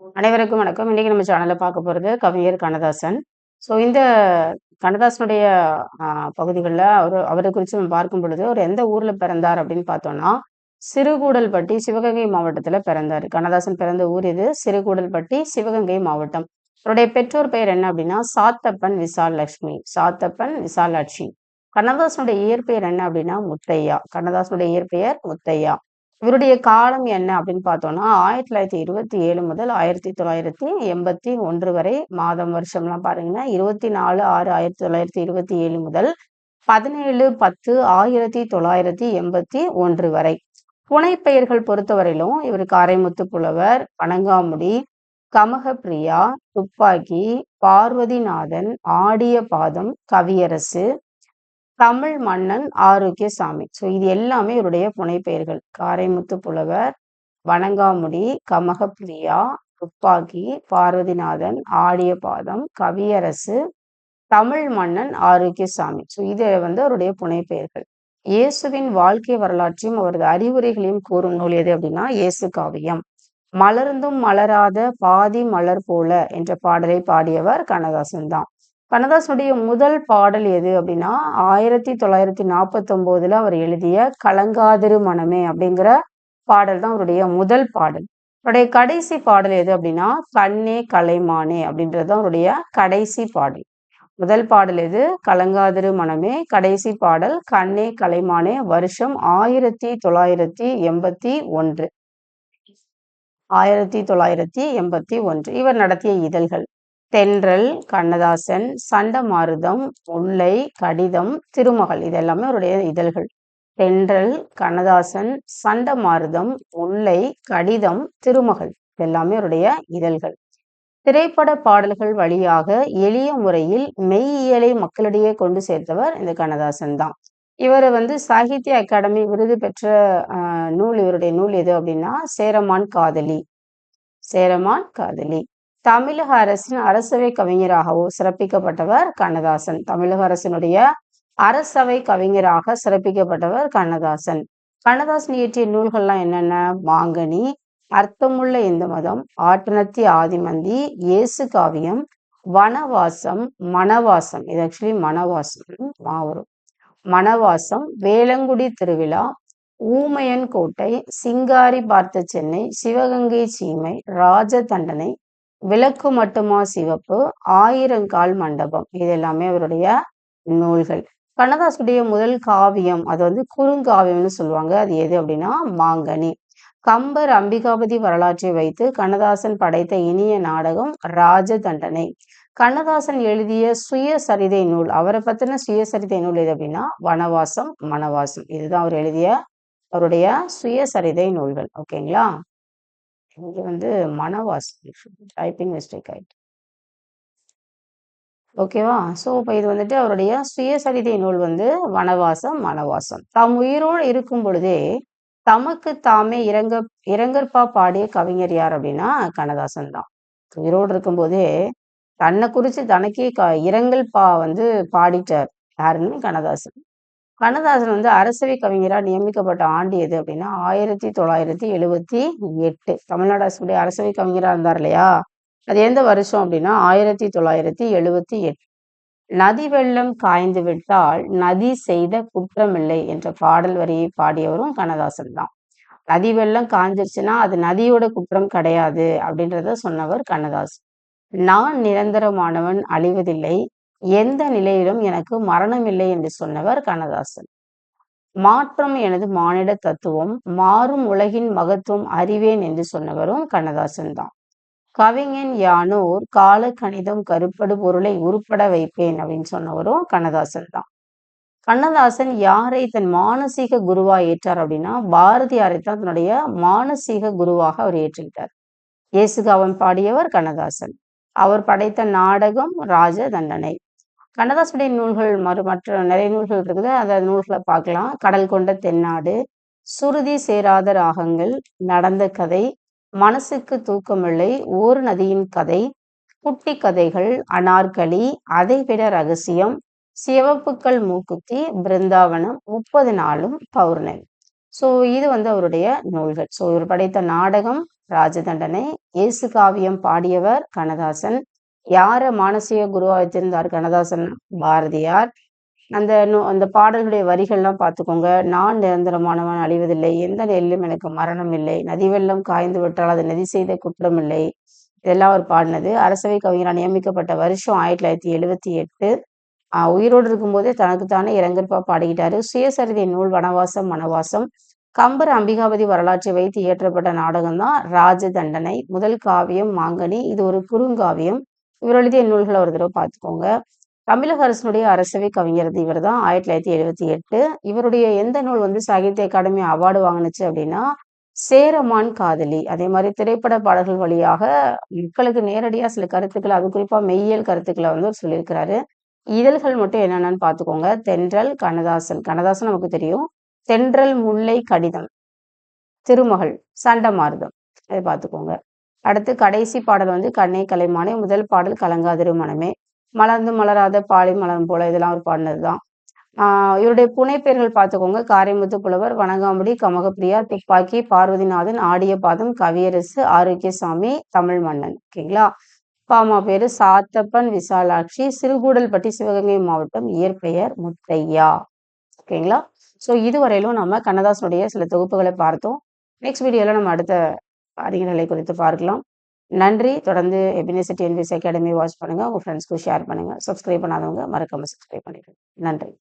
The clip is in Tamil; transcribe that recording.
அனைவருக்கும் வணக்கம். இன்னைக்கு நம்ம சேனல்ல பார்க்க போறது கவிஞர் கண்ணதாசன். ஸோ இந்த கண்ணதாசனுடைய பகுதிகளில் அவர் அவரை குறித்து நம்ம பார்க்கும் பொழுது, அவர் எந்த ஊர்ல பிறந்தார் அப்படின்னு பார்த்தோம்னா, சிறுகூடல்பட்டி சிவகங்கை மாவட்டத்துல பிறந்தாரு. கண்ணதாசன் பிறந்த ஊர் இது. சிறுகூடல்பட்டி சிவகங்கை மாவட்டம். அவருடைய பெற்றோர் பெயர் என்ன அப்படின்னா, சாத்தப்பன் விசாலட்சுமி. சாத்தப்பன் விசாலாட்சி. கண்ணதாசனுடைய இயற்பெயர் என்ன அப்படின்னா, முத்தையா. கண்ணதாசனுடைய இயற்பெயர் முத்தையா. இவருடைய காலம் என்ன அப்படின்னு பார்த்தோம்னா ஆயிரத்தி தொள்ளாயிரத்தி இருபத்தி ஏழு முதல் ஆயிரத்தி தொள்ளாயிரத்தி எண்பத்தி ஒன்று வரை மாதம் வருஷம்லாம் பாருங்கன்னா இருபத்தி நாலு ஆறு ஆயிரத்தி தொள்ளாயிரத்தி இருபத்தி ஏழு முதல் பதினேழு பத்து ஆயிரத்தி தொள்ளாயிரத்தி எண்பத்தி ஒன்று வரை. புனைப்பெயர்கள் பொறுத்தவரையிலும் இவர் காரைமுத்து புலவர் பனங்காமுடி கமகப்பிரியா துப்பாக்கி பார்வதிநாதன் ஆடிய பாதம் கவியரசு தமிழ் மன்னன், ஆரோக்கியசாமி. ஸோ இது எல்லாமே இவருடைய புனைப்பெயர்கள். காரைமுத்து புலவர், வணங்காமுடி, கமகப்பிரியா, துப்பாக்கி, பார்வதிநாதன், ஆடிய பாதம், கவியரசு, தமிழ் மன்னன், ஆரோக்கியசாமி. ஸோ இது வந்து அவருடைய புனைப்பெயர்கள். இயேசுவின் வாழ்க்கை வரலாற்றையும், அவரது அறிவுரைகளையும் கூறும் நூல் எது அப்படின்னா, இயேசு காவியம். மலர்ந்தும் மலராத பாதி மலர் போல என்ற பாடலை பாடியவர் கண்ணதாசன் தான். கண்ணதாசனுடைய முதல் பாடல் எது அப்படின்னா, 1949ல அவர் எழுதிய கலங்காதிரு மனமே அப்படிங்கிற பாடல் தான் அவருடைய முதல் பாடல். அவருடைய கடைசி பாடல் எது அப்படின்னா, கண்ணே கலைமானே அப்படின்றது தான் அவருடைய கடைசி பாடல். முதல் பாடல் எது? கலங்காதிரு மனமே. கடைசி பாடல் கண்ணே கலைமானே. வருஷம் 1981. 1981. இவர் நடத்திய இதழ்கள் தென்றல், கண்ணதாசன், சண்டமாருதம், முல்லை, கடிதம், திருமகள் இது எல்லாமே அவருடைய இதழ்கள். தென்றல், கண்ணதாசன், சண்டமாருதம், முல்லை, கடிதம், திருமகள் இதெல்லாமே அவருடைய இதழ்கள். திரைப்பட பாடல்கள் வழியாக எளிய முறையில் மெய்யியலை மக்களிடையே கொண்டு சேர்த்தவர் இந்த கண்ணதாசன் தான். இவரை வந்து சாகித்ய அகாடமி விருது பெற்ற நூல் இவருடைய நூல் எது அப்படின்னா, சேரமான் காதலி. சேரமான் காதலி. தமிழக அரசின் அரசவை கவிஞராகவோ சிறப்பிக்கப்பட்டவர் கண்ணதாசன். தமிழக அரசினுடைய அரசவை கவிஞராக சிறப்பிக்கப்பட்டவர் கண்ணதாசன். கண்ணதாசன் இயற்றிய நூல்கள்லாம் என்னென்ன? மாங்கனி, அர்த்தமுள்ள இந்து மதம், ஆட்டனத்தி ஆதிமந்தி, இயேசு காவியம், வனவாசம், மணவாசம் இது ஆக்சுவலி மணவாசம் மாவரும் மணவாசம், வேளங்குடி திருவிழா, ஊமையன் கோட்டை, சிங்காரி பார்த்த சென்னை, சிவகங்கை சீமை, ராஜ தண்டனை, விளக்கு மட்டுமா சிவப்பு, ஆயிரங்கால் மண்டபம் இது எல்லாமே அவருடைய நூல்கள். கண்ணதாசனுடைய முதல் காவியம் அது வந்து குறுங்காவியம்னு சொல்லுவாங்க. அது எது அப்படின்னா, மாங்கனி. கம்பர், அம்பிகாபதி வரலாற்றை வைத்து கண்ணதாசன் படைத்த இனிய நாடகம் ராஜ தண்டனை. கண்ணதாசன் எழுதிய சுயசரிதை நூல் அவரை பத்தின சுயசரிதை நூல் எது அப்படின்னா, வனவாசம், மணவாசம் இதுதான் அவர் எழுதிய அவருடைய சுயசரிதை நூல்கள். ஓகேங்களா? இங்கே வந்து மணவாசம் டைப்பிங் மிஸ்டேக் ஆகிட்டு ஓகேவா? ஸோ இப்போ இது வந்துட்டு அவருடைய சுயசரிதை நூல் வந்து வனவாசம், மனவாசம் தாம் உயிரோடு இருக்கும் பொழுதே தமக்கு தாமே இறங்க இரங்கற்பா பாடிய கவிஞர் யார் அப்படின்னா, கண்ணதாசன் தான். உயிரோடு இருக்கும்போதே தன்னை குறிச்சு தனக்கே க இரங்கல் பா வந்து பாடிட்டார். யாருன்னு? கண்ணதாசன். கண்ணதாசன் வந்து அரசவை கவிஞரா நியமிக்கப்பட்ட ஆண்டு எது அப்படின்னா, 1978 தமிழ்நாடு அரசுடைய அரசவை கவிஞரா இருந்தார் இல்லையா? அது எந்த வருஷம் அப்படின்னா, 1978. நதி வெள்ளம் காய்ந்து விட்டால் நதி செய்த குற்றமில்லை என்ற பாடல் வரியை பாடியவரும் கண்ணதாசன் தான். நதி வெள்ளம் காய்ஞ்சிருச்சுன்னா, அது நதியோட குற்றம் கிடையாது அப்படின்றத சொன்னவர் கண்ணதாசன். நான் நிரந்தரமானவன் அழிவதில்லை. எந்த நிலையிலும் எனக்கு மரணமில்லை என்று சொன்னவர் கண்ணதாசன். மாற்றம் எனது மானிட தத்துவம். மாறும் உலகின் மகத்துவம் அறிவேன் என்று சொன்னவரும் கண்ணதாசன் தான். கவிஞன் யானோர் கால கணிதம் கருப்படு பொருளை உருப்பட வைப்பேன் அப்படின்னு சொன்னவரும் கண்ணதாசன் தான். கண்ணதாசன் யாரை தன் மானசீக குருவா ஏற்றார் அப்படின்னா, பாரதியாரை தான் தன்னுடைய மானசீக குருவாக அவர் ஏற்றுக்கிட்டார். இயேசுகாவன் பாடியவர் கண்ணதாசன். அவர் படைத்த நாடகம் ராஜ தண்டனை. கண்ணதாசுடைய நூல்கள் மறு மற்ற நிறைய நூல்கள் இருக்குது. அந்த நூல்கள பார்க்கலாம். கடல் கொண்ட தென்னாடு, சுருதி சேராத ராகங்கள், நடந்த கதை, மனசுக்கு தூக்கமில்லை, ஓர் நதியின் கதை, குட்டி கதைகள், அனார்களி அதைவிட ரகசியம், சிவப்புக்கள் மூக்குத்தி, பிருந்தாவனம், 30 நாளும் பௌர்ணமி. ஸோ இது வந்து அவருடைய நூல்கள். ஸோ இவர் படைத்த நாடகம் ராஜதண்டனை இயேசு காவியம் பாடியவர் கண்ணதாசன் யார மானசீக குருவா வச்சிருந்தார் கண்ணதாசன் பாரதியார்? அந்த அந்த பாடல்களுடைய வரிகள்லாம் பார்த்துக்கோங்க. நான் நிரந்தரமானவன் அழிவதில்லை. எந்த நெல்லும் எனக்கு மரணம் இல்லை. நதி வெள்ளம் காய்ந்து விட்டால் அது நதி செய்த குற்றம் இல்லை. இதெல்லாம் அவர் பாடினது. அரசவை கவிஞராக நியமிக்கப்பட்ட வருஷம் ஆயிரத்தி தொள்ளாயிரத்தி எழுவத்தி எட்டு. ஆஹ் உயிரோடு இருக்கும்போதே தனக்குத்தானே இறங்கற்பா பாடிக்கிட்டாரு. சுயசரிதை நூல் வனவாசம் மனவாசம். கம்பர் அம்பிகாபதி வரலாற்றை வைத்து இயற்றப்பட்ட நாடகம் தான் ராஜதண்டனை. முதல் காவியம் மாங்கனி. இது ஒரு குறுங்காவியம். இவர் எழுதிய நூல்களை ஒரு தடவை பார்த்துக்கோங்க. தமிழக அரசனுடைய அரசவை கவிஞர் இவர் தான் ஆயிரத்தி தொள்ளாயிரத்தி எழுபத்தி எட்டு. இவருடைய எந்த நூல் வந்து சாகித்ய அகாடமி அவார்டு வாங்கினுச்சு அப்படின்னா சேரமான் காதலி. அதே மாதிரி திரைப்பட பாடல்கள் வழியாக மக்களுக்கு நேரடியாக சில கருத்துக்களை அது குறிப்பா மெய்யியல் கருத்துக்களை வந்து அவர் சொல்லியிருக்கிறாரு. இதழ்கள் மட்டும் என்னென்னு பார்த்துக்கோங்க. தென்றல் கண்ணதாசன். கண்ணதாசன் நமக்கு தெரியும். தென்றல் முல்லை கடிதம். திருமகள் சண்டமாருதம். இதை பார்த்துக்கோங்க. அடுத்து கடைசி பாடல் வந்து கண்ணே கலைமானே முதல் பாடல் கலங்காதிரு மனமே. மலர்ந்து மலராத பாலை மலரும் போல இதெல்லாம் ஒரு பாடினது தான் ஆஹ் இவருடைய புனைப்பெயர்கள் பார்த்துக்கோங்க. காரைமுத்து புலவர் வணங்காமுடி கமகப்பிரியா துப்பாக்கி பார்வதிநாதன் ஆடிய பாதம் கவியரசு ஆரோக்கியசாமி தமிழ் மன்னன். ஓகேங்களா? பாமா பேரு சாத்தப்பன் விசாலாட்சி சிறுகூடல்பட்டி சிவகங்கை மாவட்டம் இயற்பெயர் முத்தையா. ஓகேங்களா? ஸோ இதுவரையிலும் நம்ம கண்ணதாசனுடைய சில தொகுப்புகளை பார்த்தோம். நெக்ஸ்ட் வீடியோவில் நம்ம அடுத்த அறிஞர்களை குறித்து பார்க்கலாம். நன்றி. தொடர்ந்து எபினிசிட்டி என்விஸ் அகாடமி வாட்ச் பண்ணுங்க. உங்க ஃப்ரெண்ட்ஸ்க்கு ஷேர் பண்ணுங்க. சப்ஸ்கிரைப் பண்ணாதவங்க மறக்காமல் சப்ஸ்கிரைப் பண்ணிடுங்க. நன்றி.